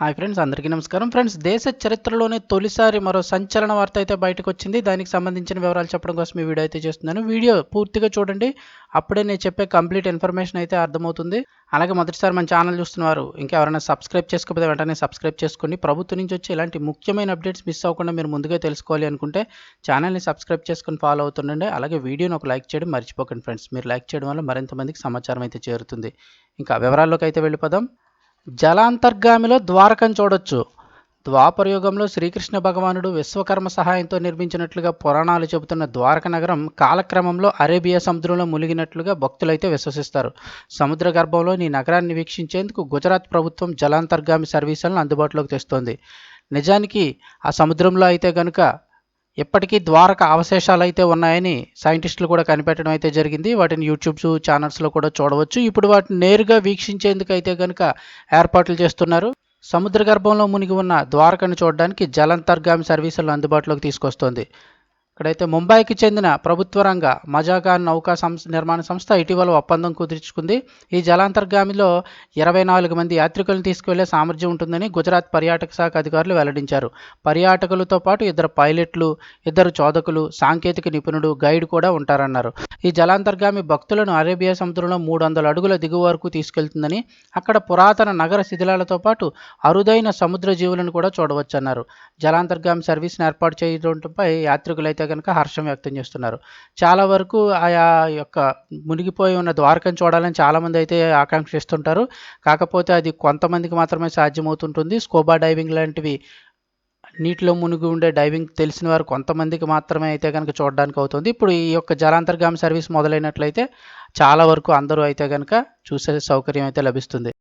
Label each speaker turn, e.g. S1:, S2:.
S1: Hi friends అందరికీ నమస్కారం. Friends దేశ చరిత్రలోనే తొలిసారి మరో సంచలన వార్త అయితే బయటకు వచ్చింది దానికి సంబంధించిన వివరాలు చెప్పడం కోసం ఈ వీడియో అయితే చేస్తున్నాను. వీడియో పూర్తిగా చూడండి. అప్పుడే నేను చెప్పే కంప్లీట్ ఇన్ఫర్మేషన్ అయితే అర్థమవుతుంది. అలాగే మొదటిసారి మన ఛానల్ చూస్తున్నారు ఇంకా ఎవరైనా సబ్స్క్రైబ్ చేసుకోకపోతే వెంటనే సబ్స్క్రైబ్ చేసుకోండి. ప్రభుత్వం నుంచి వచ్చి ఇలాంటి ముఖ్యమైన అప్డేట్స్ మిస్ అవ్వకుండా మీరు ముందుగా తెలుసుకోవాలి అనుకుంటే ఛానల్ని సబ్స్క్రైబ్ చేసుకుని ఫాలో అవుతుండండి. అలాగే వీడియోని ఒక లైక్ చేయడం మర్చిపోకండి ఫ్రెండ్స్. మీరు లైక్ చేయడం వల్ల మరింత మందికి సమాచారం అయితే చేరుతుంది. ఇంకా వివరాల్లోకి అయితే వెళ్ళిపోదాం. జలాంతర్గామిలో ద్వారకం చూడొచ్చు. ద్వాపరయుగంలో శ్రీకృష్ణ భగవానుడు విశ్వకర్మ సహాయంతో నిర్మించినట్లుగా పురాణాలు చెబుతున్న ద్వారక నగరం కాలక్రమంలో అరేబియా సముద్రంలో మునిగినట్లుగా భక్తులైతే విశ్వసిస్తారు. సముద్ర గర్భంలో ఈ నగరాన్ని వీక్షించేందుకు గుజరాత్ ప్రభుత్వం జలాంతర్గామి సర్వీసులను అందుబాటులోకి తెస్తోంది. నిజానికి ఆ సముద్రంలో అయితే కనుక ఇప్పటికీ ద్వారక అవశేషాలు అయితే ఉన్నాయని సైంటిస్టులు కూడా కనిపెట్టడం అయితే జరిగింది. వాటిని యూట్యూబ్ ఛానల్స్లో కూడా చూడవచ్చు. ఇప్పుడు వాటిని నేరుగా వీక్షించేందుకు అయితే కనుక ఏర్పాట్లు చేస్తున్నారు. సముద్ర గర్భంలో మునిగి ఉన్న ద్వారకను చూడడానికి జలంతర్గామి సర్వీసులను అందుబాటులోకి తీసుకొస్తోంది. ఇక్కడైతే ముంబైకి చెందిన ప్రభుత్వ రంగ మజాగాన్ నౌకా సంస్థ నిర్మాణ సంస్థ ఇటీవల ఒప్పందం కుదుర్చుకుంది. ఈ జలాంతర్గామిలో ఇరవై నాలుగు మంది యాత్రికులను తీసుకువెళ్ళే సామర్థ్యం ఉంటుందని గుజరాత్ పర్యాటక శాఖ అధికారులు వెల్లడించారు. పర్యాటకులతో పాటు ఇద్దరు పైలట్లు ఇద్దరు చోదకులు సాంకేతిక నిపుణుడు గైడ్ కూడా ఉంటారన్నారు. ఈ జలాంతర్గామి భక్తులను అరేబియా సముద్రంలో మూడు వందల అడుగుల దిగువ వరకు తీసుకెళ్తుందని అక్కడ పురాతన నగర శిథిలాలతో పాటు అరుదైన సముద్ర జీవులను కూడా చూడవచ్చన్నారు. జలాంతర్గామి సర్వీస్ని ఏర్పాటు చేయడంపై యాత్రికులైతే కనుక హర్షం వ్యక్తం చేస్తున్నారు. చాలా వరకు ఆయా యొక్క మునిగిపోయి ఉన్న ద్వారకం చూడాలని చాలామంది అయితే ఆకాంక్షిస్తుంటారు కాకపోతే అది కొంతమందికి మాత్రమే సాధ్యమవుతుంటుంది. స్కోబా డైవింగ్ లాంటివి నీటిలో మునిగి ఉండే డైవింగ్ తెలిసిన వారు కొంతమందికి మాత్రమే అయితే కనుక చూడడానికి అవుతుంది. ఇప్పుడు ఈ యొక్క జలాంతర్గామి సర్వీస్ మొదలైనట్లయితే చాలా వరకు అందరూ అయితే కనుక చూసే సౌకర్యం అయితే లభిస్తుంది.